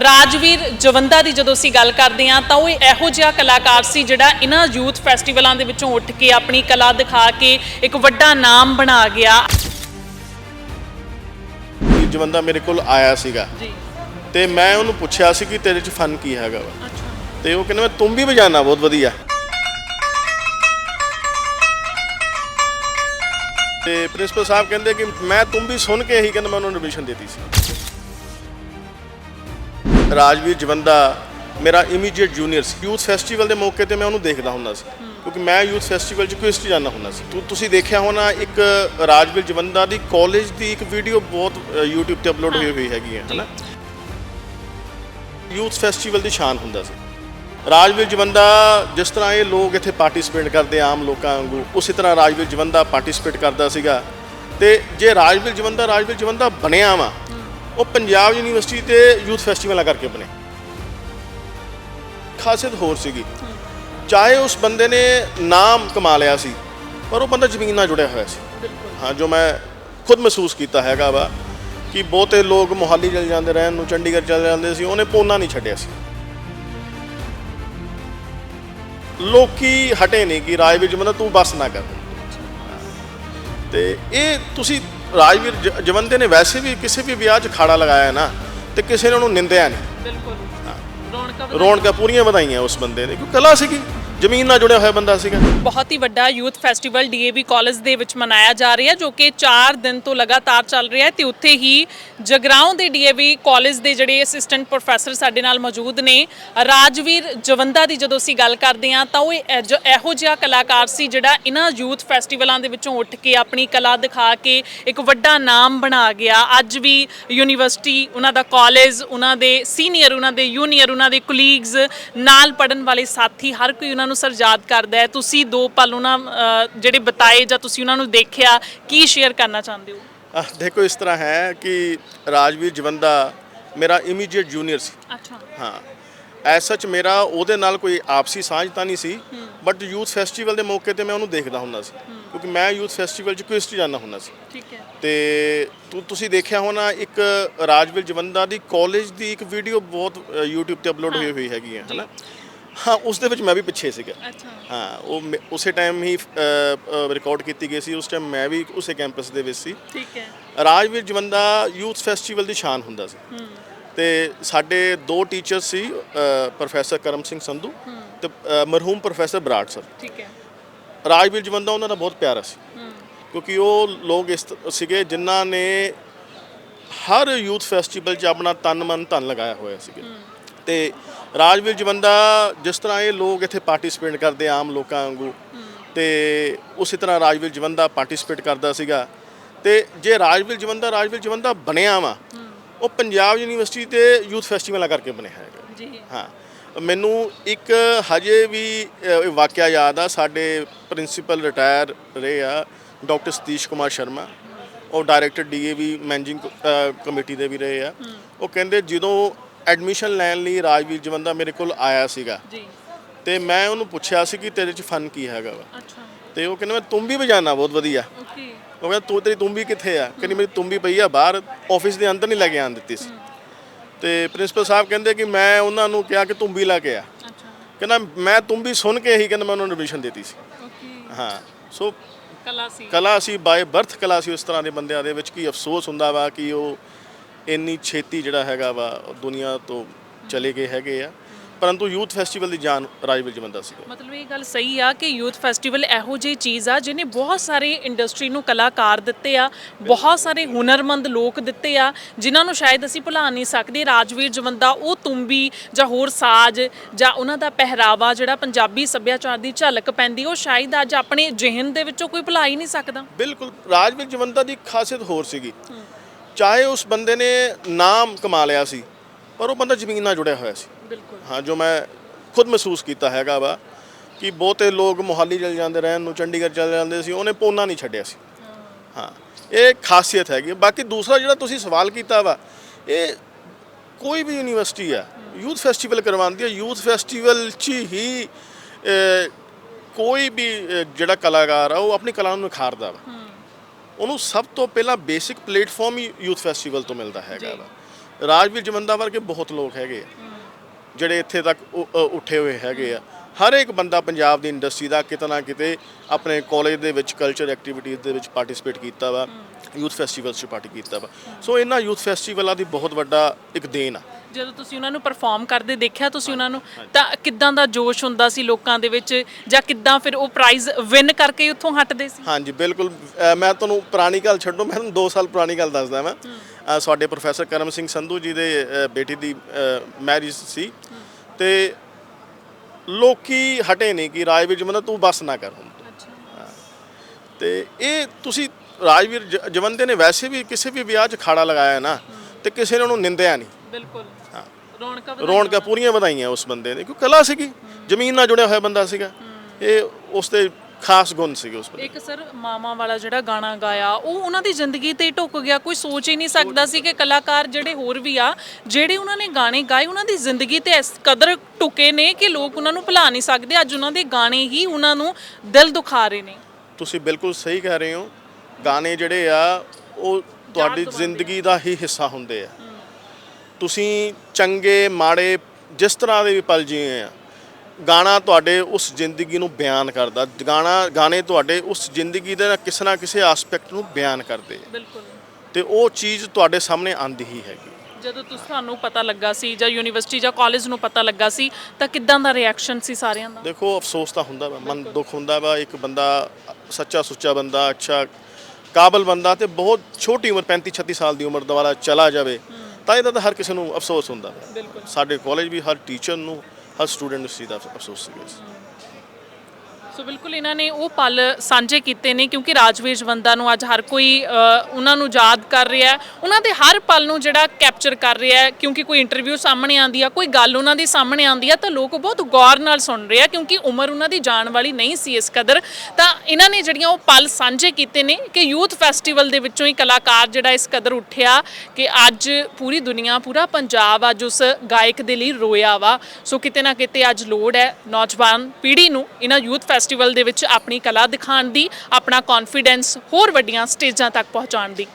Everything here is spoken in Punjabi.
ਰਾਜਵੀਰ ਜਵੰਦਾ ਦੀ ਜਦੋਂ ਅਸੀਂ ਗੱਲ ਕਰਦੇ ਹਾਂ ਤਾਂ ਉਹ ਇਹੋ ਜਿਹਾ ਕਲਾਕਾਰ ਸੀ ਜਿਹੜਾ ਇਹਨਾਂ ਯੂਥ ਫੈਸਟੀਵਲਾਂ ਦੇ ਵਿੱਚੋਂ ਉੱਠ ਕੇ ਆਪਣੀ ਕਲਾ ਦਿਖਾ ਕੇ ਇੱਕ ਵੱਡਾ ਨਾਮ ਬਣਾ ਗਿਆ। ਜਵੰਦਾ ਮੇਰੇ ਕੋਲ ਆਇਆ ਸੀਗਾ। ਜੀ। ਤੇ ਮੈਂ ਉਹਨੂੰ ਪੁੱਛਿਆ ਸੀ ਕਿ ਤੇਰੇ 'ਚ ਫਨ ਕੀ ਹੈਗਾ ਵਾ। ਤੇ ਉਹ ਕਹਿੰਦਾ ਮੈਂ ਤੁਮ ਵੀ ਵਜਾਣਾ ਬਹੁਤ ਵਧੀਆ। ਤੇ ਪ੍ਰਿੰਸੀਪਲ ਸਾਹਿਬ ਕਹਿੰਦੇ ਕਿ ਮੈਂ ਤੁਮ ਵੀ ਸੁਣ ਕੇ ਹੀ ਕਹਿੰਦਾ ਮੈਂ ਉਹਨੂੰ ਐਡਮਿਸ਼ਨ ਦਿੱਤੀ ਸੀ। ਰਾਜਵੀਰ ਜਵੰਦਾ ਮੇਰਾ ਇਮੀਡੀਏਟ ਜੂਨੀਅਰ ਸੀ ਯੂਥ ਫੈਸਟੀਵਲ ਦੇ ਮੌਕੇ ਤੇ ਮੈਂ ਉਹਨੂੰ ਦੇਖਦਾ ਹੁੰਦਾ ਸੀ। ਕਿਉਂਕਿ ਮੈਂ ਯੂਥ ਫੈਸਟੀਵਲ 'ਚ ਕੁਇਸਟ ਜਾਣਾ ਹੁੰਦਾ ਸੀ। ਤੁ- ਤੁਸੀਂ ਦੇਖਿਆ ਹੋਣਾ ਇੱਕ ਰਾਜਵੀਰ ਜਵੰਦਾ ਦੀ ਕਾਲਜ ਦੀ ਇੱਕ ਵੀਡੀਓ ਬਹੁਤ YouTube ਤੇ ਅਪਲੋਡ ਹੋਈ ਹੋਈ ਹੈਗੀ ਹੈ ਹਨਾ ਯੂਥ ਫੈਸਟੀਵਲ ਦੀ ਸ਼ਾਨ ਹੁੰਦਾ ਸੀ। ਰਾਜਵੀਰ ਜਵੰਦਾ ਜਿਸ ਤਰ੍ਹਾਂ ਇਹ ਲੋਕ ਇੱਥੇ ਪਾਰਟਿਸਿਪੇਟ ਕਰਦੇ ਆਮ ਲੋਕਾਂ ਵਾਂਗੂ ਉਸੇ ਤਰ੍ਹਾਂ ਰਾਜਵੀਰ ਜਵੰਦਾ ਪਾਰਟਿਸਿਪੇਟ ਕਰਦਾ ਸੀਗਾ। ਤੇ ਜੇ ਰਾਜਵੀਰ ਜਵੰਦਾ ਰਾਜਵੀਰ ਜਵੰਦਾ ਬਣਿਆ ਵਾ ਉਹ ਪੰਜਾਬ ਯੂਨੀਵਰਸਿਟੀ ਤੇ ਯੂਥ ਫੈਸਟੀਵਲਾਂ ਕਰਕੇ ਬਣੇ। ਖਾਸੀਅਤ ਹੋਰ ਸੀਗੀ। ਚਾਹੇ ਉਸ ਬੰਦੇ ਨੇ ਨਾਮ ਕਮਾ ਲਿਆ ਸੀ ਪਰ ਉਹ ਬੰਦਾ ਜ਼ਮੀਨ ਨਾਲ ਜੁੜਿਆ ਹੋਇਆ ਸੀ। ਹਾਂ ਜੋ ਮੈਂ ਖੁਦ ਮਹਿਸੂਸ ਕੀਤਾ ਹੈਗਾ ਵਾ ਕਿ ਬਹੁਤੇ ਲੋਕ ਮੁਹਾਲੀ ਚਲੇ ਜਾਂਦੇ ਰਹਿਣ ਨੂੰ ਚੰਡੀਗੜ੍ਹ ਚਲੇ ਜਾਂਦੇ ਸੀ ਉਹਨੇ ਪੋਨਾ ਨਹੀਂ ਛੱਡਿਆ ਸੀ। ਲੋਕੀ ਹਟੇ ਨਹੀਂ ਕਿ ਰਾਜਵੀਰ ਜੀ ਮਤਲਬ ਤੂੰ ਬਸ ਨਾ ਕਰ। ਤੇ ਇਹ ਤੁਸੀਂ ਰਾਜਵੀਰ ਜ- ਜਵੰਦੇ ਨੇ ਵੈਸੇ ਵੀ ਕਿਸੇ ਵੀ ਵਿਆਹ 'ਚ ਖਾੜਾ ਲਗਾਇਆ ਹੈ ਨਾ ਤੇ ਕਿਸੇ ਨੇ ਉਹਨੂੰ ਨਿੰਦਿਆ ਨਹੀਂ। ਬਿਲਕੁਲ। ਰੌਣਕਾਂ ਰੌਣਕਾਂ ਪੂਰੀਆਂ ਵਧਾਈਆਂ ਉਸ ਬੰਦੇ ਨੇ। ਕਿਉਂਕਿ ਕਲਾ ਸੀਗੀ? ਜ਼ਮੀਨ ਨਾਲ ਜੁੜਿਆ ਹੋਇਆ ਬੰਦਾ ਸੀਗਾ? ਬਹੁਤ ਹੀ ਵੱਡਾ ਯੂਥ ਫੈਸਟੀਵਲ ਡੀਏਵੀ ਕਾਲਜ ਦੇ ਵਿੱਚ ਮਨਾਇਆ ਜਾ ਰਿਹਾ, ਜੋ ਕਿ 4 ਦਿਨ ਤੋਂ ਲਗਾਤਾਰ ਚੱਲ ਰਿਹਾ ਹੈ ਤੇ ਉੱਥੇ ਹੀ ਜਗਰਾਉਂ ਦੇ ਡੀਏਵੀ ਕਾਲਜ ਦੇ ਜਿਹੜੇ ਅਸਿਸਟੈਂਟ ਪ੍ਰੋਫੈਸਰ ਸਾਡੇ ਨਾਲ ਮੌਜੂਦ ਨੇ। ਰਾਜਵੀਰ ਜਵੰਦਾ ਦੀ ਜਦੋਂ ਅਸੀਂ ਗੱਲ ਕਰਦੇ ਹਾਂ, ਤਾਂ ਉਹ ਇਹ ਜ- ਇਹੋ ਜਿਹਾ ਕਲਾਕਾਰ ਸੀ ਜਿਹੜਾ ਇਹਨਾਂ ਯੂਥ ਫੈਸਟੀਵਲਾਂ ਦੇ ਵਿੱਚੋਂ ਉੱਠ ਕੇ ਆਪਣੀ ਕਲਾ ਦਿਖਾ ਕੇ ਇੱਕ ਵੱਡਾ ਨਾਮ ਬਣਾ ਗਿਆ। ਅੱਜ ਵੀ ਯੂਨੀਵਰਸਿਟੀ, ਉਹਨਾਂ ਦਾ ਕਾਲਜ, ਉਹਨਾਂ ਦੇ ਸੀਨੀਅਰ, ਉਹਨਾਂ ਦੇ ਜੂਨੀਅਰ ਉਹਨਾਂ ਦੇ ਕੁਲੀਗਸ ਨਾਲ ਪੜਨ ਵਾਲੇ ਸਾਥੀ, ਹਰ ਕੋਈ ਉਹਨਾਂ ਨੂੰ ਸਰਜਾਦ ਕਰਦਾ ਹੈ? ਤੁਸੀਂ ਦੋ ਪਲ ਉਹਨਾਂ ਜਿਹੜੇ ਬਤਾਏ ਜਾਂ ਤੁਸੀਂ ਉਹਨਾਂ ਨੂੰ ਦੇਖਿਆ ਕੀ ਸ਼ੇਅਰ ਕਰਨਾ ਚਾਹੁੰਦੇ ਹੋ? ਦੇਖੋ ਇਸ ਤਰ੍ਹਾਂ ਹੈ ਕਿ ਰਾਜਵੀਰ ਜਵੰਦਾ ਮੇਰਾ ਇਮੀਡੀਏਟ ਜੂਨੀਅਰ ਸੀ। ਅੱਛਾ। ਹਾਂ। ਐਸ ਸੱਚ ਮੇਰਾ ਉਹਦੇ ਨਾਲ ਕੋਈ ਆਪਸੀ ਸਾਂਝ ਤਾਂ ਨਹੀਂ ਸੀ ਬਟ ਯੂਥ ਫੈਸਟੀਵਲ ਦੇ ਮੌਕੇ ਤੇ ਮੈਂ ਉਹਨੂੰ ਦੇਖਦਾ ਹੁੰਦਾ ਸੀ। ਕਿਉਂਕਿ ਮੈਂ ਯੂਥ ਫੈਸਟੀਵਲ 'ਚ ਕੁਇਸਟ ਜਾਣਾ ਹੁੰਦਾ ਸੀ। ਠੀਕ ਹੈ। ਤੇ ਤੁ- ਤੁਸੀਂ ਦੇਖਿਆ ਹੋਣਾ ਇੱਕ ਰਾਜਵੀਰ ਜਵੰਦਾ ਦੀ ਕਾਲਜ ਦੀ ਇੱਕ ਵੀਡੀਓ ਬਹੁਤ ਅ, YouTube ਤੇ ਅਪਲੋਡ ਹੋਈ ਹੋਈ ਹੈਗੀ ਹੈ ਹਨਾ? ਹਾਂ ਉਸ ਦੇ ਵਿੱਚ ਮੈਂ ਵੀ ਪਿੱਛੇ ਸੀਗਾ। ਅੱਛਾ। ਹਾਂ ਉਹ ਮੇ- ਉਸੇ ਟਾਈਮ ਹੀ ਰਿਕਾਰਡ ਕੀਤੀ ਗਈ ਸੀ। ਉਸ ਟਾਈਮ ਮੈਂ ਵੀ ਉਸੇ ਕੈਂਪਸ ਦੇ ਵਿੱਚ ਸੀ। ਠੀਕ ਹੈ। ਰਾਜਵੀਰ ਜਵੰਦਾ ਯੂਥ ਫੈਸਟੀਵਲ ਦੀ ਸ਼ਾਨ ਹੁੰਦਾ ਸੀ। ਤੇ ਸਾਡੇ ਦੋ ਟੀਚਰ ਸੀ ਪ੍ਰੋਫੈਸਰ ਕਰਮ ਸਿੰਘ ਸੰਧੂ ਤੇ ਅ, ਮਰਹੂਮ ਪ੍ਰੋਫੈਸਰ ਬਰਾੜ ਸਰ। ਠੀਕ ਹੈ। ਰਾਜਵੀਰ ਜਵੰਦਾ ਉਹਨਾਂ ਦਾ ਬਹੁਤ ਪਿਆਰਾ ਸੀ। ਕਿਉਂਕਿ ਉਹ ਲੋਕ ਇਸ ਤ- ਸੀਗੇ ਜਿਨ੍ਹਾਂ ਨੇ ਹਰ ਯੂਥ ਫੈਸਟੀਵਲ 'ਚ ਆਪਣਾ ਤਨ ਮਨ ਧਨ ਲਗਾਇਆ ਹੋਇਆ ਸੀਗਾ। ਤੇ ਰਾਜਵੀਰ ਜਵੰਦਾ ਜਿਸ ਤਰ੍ਹਾਂ ਇਹ ਲੋਕ ਇੱਥੇ ਪਾਰਟਿਸਿਪੇਟ ਕਰਦੇ ਆਮ ਲੋਕਾਂ ਵਾਂਗੂ ਤੇ ਉਸੇ ਤਰ੍ਹਾਂ ਰਾਜਵੀਰ ਜਵੰਦਾ ਪਾਰਟਿਸਿਪੇਟ ਕਰਦਾ ਸੀਗਾ। ਤੇ ਜੇ ਰਾਜਵੀਰ ਜਵੰਦਾ ਰਾਜਵੀਰ ਜਵੰਦਾ ਬਣਿਆ ਵਾ ਉਹ ਪੰਜਾਬ ਯੂਨੀਵਰਸਿਟੀ ਤੇ ਯੂਥ ਫੈਸਟੀਵਲਾਂ ਕਰਕੇ ਬਣਿਆ ਹੈਗਾ। ਜੀ। ਹਾਂ ਮੈਨੂੰ ਇੱਕ ਹਜੇ ਵੀ ਵਾਕਿਆ ਯਾਦ ਆ ਸਾਡੇ ਪ੍ਰਿੰਸੀਪਲ ਰਿਟਾਇਰ ਰਹੇ ਆ ਡਾਕਟਰ ਸਤੀਸ਼ ਕੁਮਾਰ ਸ਼ਰਮਾ। ਉਹ ਡਾਇਰੈਕਟਰ ਡੀਏਵੀ ਮੈਨੇਜਿੰਗ ਕਮੇਟੀ ਦੇ ਵੀ ਰਹੇ ਆ। ਉਹ ਕਹਿੰਦੇ ਜਦੋਂ ਐਡਮਿਸ਼ਨ ਲੈਣ ਲਈ ਰਾਜਵੀਰ ਜਵੰਦਾ ਮੇਰੇ ਕੋਲ ਆਇਆ ਸੀਗਾ। ਜੀ। ਤੇ ਮੈਂ ਉਹਨੂੰ ਪੁੱਛਿਆ ਸੀ ਕਿ ਤੇਰੇ 'ਚ ਫਨ ਕੀ ਹੈਗਾ ਵਾ। ਅੱਛਾ। ਤੇ ਉਹ ਕਹਿੰਦਾ ਮੈਂ ਤੁਮ ਵੀ ਵਜਾਣਾ ਬਹੁਤ ਵਧੀਆ। ਓਕੇ। ਉਹ ਕਹਿੰਦਾ ਤੂੰ ਤੇਰੀ ਤੁੰਬੀ ਕਿੱਥੇ ਆ? ਕਹਿੰਦੀ ਮੇਰੀ ਤੁੰਬੀ ਪਈ ਆ ਬਾਹਰ ਆਫਿਸ ਦੇ ਅੰਦਰ ਨਹੀਂ ਲੈ ਕੇ ਆਣ ਦਿੱਤੀ ਸੀ। ਤੇ ਪ੍ਰਿੰਸੀਪਲ ਸਾਹਿਬ ਕਹਿੰਦੇ ਕਿ ਮੈਂ ਉਹਨਾਂ ਨੂੰ ਕਿਹਾ ਕਿ ਤੁੰਬੀ ਲਾ ਕੇ ਆ। ਅੱਛਾ। ਕਹਿੰਦਾ ਮੈਂ ਤੁੰਬੀ ਸੁਣ ਕੇ ਹੀ ਕਹਿੰਦਾ ਮੈਂ ਉਹਨਾਂ ਨੂੰ ਐਡਮਿਸ਼ਨ ਦਿੱਤੀ ਸੀ। ਓਕੇ। ਹਾਂ ਸੋ ਕਲਾ ਸੀ। ਕਲਾ ਸੀ ਬਾਏ ਬਰਥ ਕਲਾ ਸੀ ਉਸ ਤਰ੍ਹਾਂ ਦੇ ਬੰਦਿਆਂ ਦੇ ਵਿੱਚ ਕੀ ਅਫਸੋਸ ਹੁੰਦਾ ਵਾ ਕਿ ਉਹ ਇੰਨੀ ਛੇਤੀ ਜਿਹੜਾ ਹੈਗਾ ਵਾ ਉਹ ਦੁਨੀਆ ਤੋਂ ਚਲੇ ਗਏ ਹੈਗੇ ਆ। ਪਰੰਤੂ ਯੂਥ ਫੈਸਟੀਵਲ ਦੀ ਜਾਨ ਰਾਜਵੀਰ ਜਵੰਦਾ ਸੀਗਾ। ਮਤਲਬ ਇਹ ਗੱਲ ਸਹੀ ਆ ਕਿ ਯੂਥ ਫੈਸਟੀਵਲ ਇਹੋ ਜਿਹੀ ਚੀਜ਼ ਆ ਜਿਹਨੇ ਬਹੁਤ ਸਾਰੇ ਇੰਡਸਟਰੀ ਨੂੰ ਕਲਾਕਾਰ ਦਿੱਤੇ ਆ ਬਹੁਤ ਸਾਰੇ ਹੁਨਰਮੰਦ ਲੋਕ ਦਿੱਤੇ ਆ ਜਿਨ੍ਹਾਂ ਨੂੰ ਸ਼ਾਇਦ ਅਸੀਂ ਭੁਲਾ ਨਹੀਂ ਸਕਦੇ। ਰਾਜਵੀਰ ਜਵੰਦਾ ਉਹ ਤੁੰਬੀ ਜਾਂ ਹੋਰ ਸਾਜ਼ ਜਾਂ ਉਹਨਾਂ ਦਾ ਪਹਿਰਾਵਾ ਜਿਹੜਾ ਪੰਜਾਬੀ ਸੱਭਿਆਚਾਰ ਦੀ ਝਲਕ ਪੈਂਦੀ ਉਹ ਸ਼ਾਇਦ ਅੱਜ ਆਪਣੇ ਜਿਹਨ ਦੇ ਵਿੱਚੋਂ ਕੋਈ ਭੁਲਾ ਹੀ ਨਹੀਂ ਸਕਦਾ। ਬਿਲਕੁਲ ਰਾਜਵੀਰ ਜਵੰਦਾ ਦੀ ਖਾਸੀਅਤ ਹੋਰ ਸੀਗੀ। ਚਾਹੇ ਉਸ ਬੰਦੇ ਨੇ ਨਾਮ ਕਮਾ ਲਿਆ ਸੀ ਪਰ ਉਹ ਬੰਦਾ ਜ਼ਮੀਨ ਨਾਲ ਜੁੜਿਆ ਹੋਇਆ ਸੀ। ਬਿਲਕੁਲ। ਹਾਂ ਜੋ ਮੈਂ ਖੁਦ ਮਹਿਸੂਸ ਕੀਤਾ ਹੈਗਾ ਵਾ ਕਿ ਬਹੁਤੇ ਲੋਕ ਮੁਹਾਲੀ ਚਲੇ ਜਾਂਦੇ ਰਹਿਣ ਨੂੰ ਚੰਡੀਗੜ੍ਹ ਚਲੇ ਜਾਂਦੇ ਸੀ ਉਹਨੇ ਪੋਨਾ ਨਹੀਂ ਛੱਡਿਆ ਸੀ। ਹਾਂ। ਇਹ ਖਾਸੀਅਤ ਹੈਗੀ। ਬਾਕੀ ਦੂਸਰਾ ਜਿਹੜਾ ਤੁਸੀਂ ਸਵਾਲ ਕੀਤਾ ਵਾ ਇਹ ਕੋਈ ਵੀ ਯੂਨੀਵਰਸਿਟੀ ਆ ਯੂਥ ਫੈਸਟੀਵਲ ਕਰਵਾਉਂਦੀ ਹੈ ਯੂਥ ਫੈਸਟੀਵਲ 'ਚ ਹੀ ਕੋਈ ਵੀ ਜਿਹੜਾ ਕਲਾਕਾਰ ਆ ਉਹ ਆਪਣੀ ਕਲਾ ਨੂੰ ਨਿਖਾਰਦਾ ਵਾ। ਉਹਨੂੰ ਸਭ ਤੋਂ ਪਹਿਲਾਂ ਬੇਸਿਕ ਪਲੇਟਫਾਰਮ ਹੀ ਯੂਥ ਫੈਸਟੀਵਲ ਤੋਂ ਮਿਲਦਾ ਹੈਗਾ। ਵਾ। ਰਾਜਵੀਰ ਜਵੰਦਾ ਵਰਗੇ ਬਹੁਤ ਲੋਕ ਹੈਗੇ ਆ ਜਿਹੜੇ ਇੱਥੇ ਤੱਕ ਉ- ਅ, ਉੱਠੇ ਹੋਏ ਹੈਗੇ ਆ। ਹਰ ਇੱਕ ਬੰਦਾ ਪੰਜਾਬ ਦੀ ਇੰਡਸਟਰੀ ਦਾ ਕਿਤੇ ਨਾ ਕਿਤੇ ਆਪਣੇ ਕਾਲਜ ਦੇ ਵਿੱਚ ਕਲਚਰ ਐਕਟੀਵਿਟੀਜ਼ ਦੇ ਵਿੱਚ ਪਾਰਟਿਸਿਪੇਟ ਕੀਤਾ ਵਾ ਯੂਥ ਫੈਸਟੀਵਲਸ 'ਚ ਪਾਰਟੀ ਕੀਤਾ ਵਾ। ਸੋ ਇਹਨਾਂ ਯੂਥ ਫੈਸਟੀਵਲਾਂ ਦੀ ਬਹੁਤ ਵੱਡਾ ਇੱਕ ਦੇਣ ਆ। ਜਦੋਂ ਤੁਸੀਂ ਉਹਨਾਂ ਨੂੰ ਪਰਫਾਰਮ ਕਰਦੇ ਦੇਖਿਆ ਤੁਸੀਂ ਉਹਨਾਂ ਨੂੰ ਤਾਂ ਕਿੱਦਾਂ ਦਾ ਜੋਸ਼ ਹੁੰਦਾ ਸੀ ਲੋਕਾਂ ਦੇ ਵਿੱਚ? ਜਾਂ ਕਿੱਦਾਂ ਫਿਰ ਉਹ ਪ੍ਰਾਈਜ਼ ਵਿਨ ਕਰਕੇ ਉੱਥੋਂ ਹਟਦੇ ਸੀ? ਹਾਂਜੀ ਬਿਲਕੁਲ। ਅ, ਮੈਂ ਤੁਹਾਨੂੰ ਪੁਰਾਣੀ ਗੱਲ ਛੱਡੋ ਮੈਂ ਤੁਹਾਨੂੰ 2 ਸਾਲ ਪੁਰਾਣੀ ਗੱਲ ਦੱਸਦਾ ਮੈਂ ਅ, ਸਾਡੇ ਪ੍ਰੋਫੈਸਰ ਕਰਮ ਸਿੰਘ ਸੰਧੂ ਜੀ ਦੇ ਅ, ਬੇਟੀ ਦੀ ਮੈਰਿਜ ਸੀ। ਤੇ ਲੋਕੀ ਹਟੇ ਨਹੀਂ ਕਿ ਰਾਜਵੀਰ ਜਵੰਦਾ ਤੂੰ ਬਸ ਨਾ ਕਰ ਹੁਣ ਤੇ। ਇਹ ਤੁਸੀਂ ਰਾਜਵੀਰ ਜ- ਜਵੰਦੇ ਨੇ ਵੈਸੇ ਵੀ ਕਿਸੇ ਵੀ ਵਿਆਹ 'ਚ ਖਾੜਾ ਲਗਾਇਆ ਨਾ ਤੇ ਕਿਸੇ ਨੇ ਉਹਨੂੰ ਨਿੰਦਿਆ ਨਹੀਂ। ਬਿਲਕੁਲ। ਹਾਂ। ਰੌਣਕਾਂ ਰੌਣਕਾਂ ਪੂਰੀਆਂ ਵਧਾਈਆਂ ਉਸ ਬੰਦੇ ਨੇ ਕਿਉਂਕਿ ਕਲਾ ਸੀਗੀ? ਜ਼ਮੀਨ ਨਾਲ ਜੁੜਿਆ ਹੋਇਆ ਬੰਦਾ ਸੀਗਾ। ਇਹ ਉਸ ਦੇ ਖਾਸ ਗੁਣ ਸੀਗੇ ਉਸ ਬੰਦੇ ਇੱਕ ਸਰ ਮਾਮਾ ਵਾਲਾ ਜਿਹੜਾ ਗਾਣਾ ਗਾਇਆ ਉਹ ਉਹਨਾਂ ਦੀ ਜ਼ਿੰਦਗੀ ਤੇ ਹੀ ਢੁੱਕ ਗਿਆ। ਕੋਈ ਸੋਚ ਹੀ ਨਹੀਂ ਸਕਦਾ ਸੀ ਕਿ ਕਲਾਕਾਰ ਜਿਹੜੇ ਹੋਰ ਵੀ ਆ ਜਿਹੜੇ ਉਹਨਾਂ ਨੇ ਗਾਣੇ ਗਾਏ ਉਹਨਾਂ ਦੀ ਜ਼ਿੰਦਗੀ ਤੇ ਇਸ ਕਦਰ ਟੁਕੇ ਨੇ ਕਿ ਲੋਕ ਉਹਨਾਂ ਨੂੰ ਭੁਲਾ ਨਹੀਂ ਸਕਦੇ। ਅੱਜ ਉਹਨਾਂ ਦੇ ਗਾਣੇ ਹੀ ਉਹਨਾਂ ਨੂੰ ਦਿਲ ਦੁਖਾ ਰਹੇ ਨੇ। ਤੁਸੀਂ ਬਿਲਕੁਲ ਸਹੀ ਕਹਿ ਰਹੇ ਹੋ। ਗਾਣੇ ਜਿਹੜੇ ਆ ਉਹ ਤੁਹਾਡੀ ਜ਼ਿੰਦਗੀ ਦਾ ਹੀ ਹਿੱਸਾ ਹੁੰਦੇ ਆ। ਤੁਸੀਂ ਚੰਗੇ ਮਾੜੇ ਜਿਸ ਤਰ੍ਹਾਂ ਦੇ ਵੀ ਪਲ ਜੀਏ ਆ ਗਾਣਾ ਤੁਹਾਡੇ ਉਸ ਜ਼ਿੰਦਗੀ ਨੂੰ ਬਿਆਨ ਕਰਦਾ। ਗਾਣਾ ਗਾਣੇ ਤੁਹਾਡੇ ਉਸ ਜ਼ਿੰਦਗੀ ਦੇ ਕਿਸੇ ਨਾ ਕਿਸੇ ਐਸਪੈਕਟ ਨੂੰ ਬਿਆਨ ਕਰਦੇ ਆ। ਬਿਲਕੁਲ। ਤੇ ਉਹ ਚੀਜ਼ ਤੁਹਾਡੇ ਸਾਹਮਣੇ ਆਂਦੀ ਹੀ ਹੈਗੀ। ਜਦੋਂ ਤੁਸੀਂ ਤੁਹਾਨੂੰ ਪਤਾ ਲੱਗਾ ਸੀ ਜਾਂ ਯੂਨੀਵਰਸਿਟੀ ਜਾਂ ਕਾਲਜ ਨੂੰ ਪਤਾ ਲੱਗਾ ਸੀ ਤਾਂ ਕਿੱਦਾਂ ਦਾ ਰਿਐਕਸ਼ਨ ਸੀ ਸਾਰਿਆਂ ਦਾ? ਦੇਖੋ ਅਫਸੋਸ ਤਾਂ ਹੁੰਦਾ ਵਾ ਮਨ ਦੁੱਖ ਹੁੰਦਾ ਵਾ ਇੱਕ ਬੰਦਾ ਸੱਚਾ ਸੁੱਚਾ ਬੰਦਾ ਅੱਛਾ ਕਾਬਲ ਬੰਦਾ ਤੇ ਬਹੁਤ ਛੋਟੀ ਉਮਰ 35 36 ਸਾਲ ਦੀ ਉਮਰ ਦੁਆਰਾ ਚਲਾ ਜਾਵੇ ਤਾਂ ਇਹਦਾ ਤਾਂ ਹਰ ਕਿਸੇ ਨੂੰ ਅਫਸੋਸ ਹੁੰਦਾ ਸਾਡੇ ਕਾਲਜ ਵੀ ਹਰ ਟੀਚਰ ਨੂੰ ਹਰ ਸਟੂਡੈਂਟ ਨੂੰ ਇਸ ਚੀਜ਼ ਦਾ ਅਫਸੋਸ ਸੀਗਾ ਇਸ ਸੋ ਬਿਲਕੁਲ ਇਹਨਾਂ ਨੇ ਉਹ ਪਲ ਸਾਂਝੇ ਕੀਤੇ ਨੇ ਕਿਉਂਕਿ ਰਾਜਵੀਰ ਜਵੰਦਾ ਨੂੰ ਅੱਜ ਹਰ ਕੋਈ ਅ, ਉਹਨਾਂ ਨੂੰ ਯਾਦ ਕਰ ਰਿਹਾ ਹੈ। ਉਹਨਾਂ ਦੇ ਹਰ ਪਲ ਨੂੰ ਜਿਹੜਾ ਕੈਪਚਰ ਕਰ ਰਿਹਾ ਹੈ ਕਿਉਂਕਿ ਕੋਈ ਇੰਟਰਵਿਊ ਸਾਹਮਣੇ ਆਂਦੀ ਆ ਕੋਈ ਗੱਲ ਉਹਨਾਂ ਦੀ ਸਾਹਮਣੇ ਆਂਦੀ ਆ ਤਾਂ ਲੋਕ ਬਹੁਤ ਗੌਰ ਨਾਲ ਸੁਣ ਰਹੇ ਆ ਕਿਉਂਕਿ ਉਮਰ ਉਹਨਾਂ ਦੀ ਜਾਣ ਵਾਲੀ ਨਹੀਂ ਸੀ ਇਸ ਕਦਰ। ਤਾਂ ਇਹਨਾਂ ਨੇ ਜਿਹੜੀਆਂ ਉਹ ਪਲ ਸਾਂਝੇ ਕੀਤੇ ਨੇ ਕਿ ਯੂਥ ਫੈਸਟੀਵਲ ਦੇ ਵਿੱਚੋਂ ਹੀ ਕਲਾਕਾਰ ਜਿਹੜਾ ਇਸ ਕਦਰ ਉੱਠਿਆ ਕਿ ਅੱਜ ਪੂਰੀ ਦੁਨੀਆ ਪੂਰਾ ਪੰਜਾਬ ਅੱਜ ਉਸ ਗਾਇਕ ਦੇ ਲਈ ਰੋਇਆ ਵਾ। ਸੋ ਕਿਤੇ ਨਾ ਕਿਤੇ ਅੱਜ ਲੋੜ ਹੈ ਨੌਜਵਾਨ ਪੀੜ੍ਹੀ ਨੂੰ ਇਹਨਾਂ ਯੂਥ ਫੈਸਟੀਵਲ ਦੇ ਵਿੱਚ ਆਪਣੀ ਕਲਾ ਦਿਖਾਉਣ ਦੀ, ਆਪਣਾ ਕੌਨਫੀਡੈਂਸ ਹੋਰ ਵੱਡੀਆਂ ਸਟੇਜਾਂ ਤੱਕ ਪਹੁੰਚਾਉਣ ਦੀ।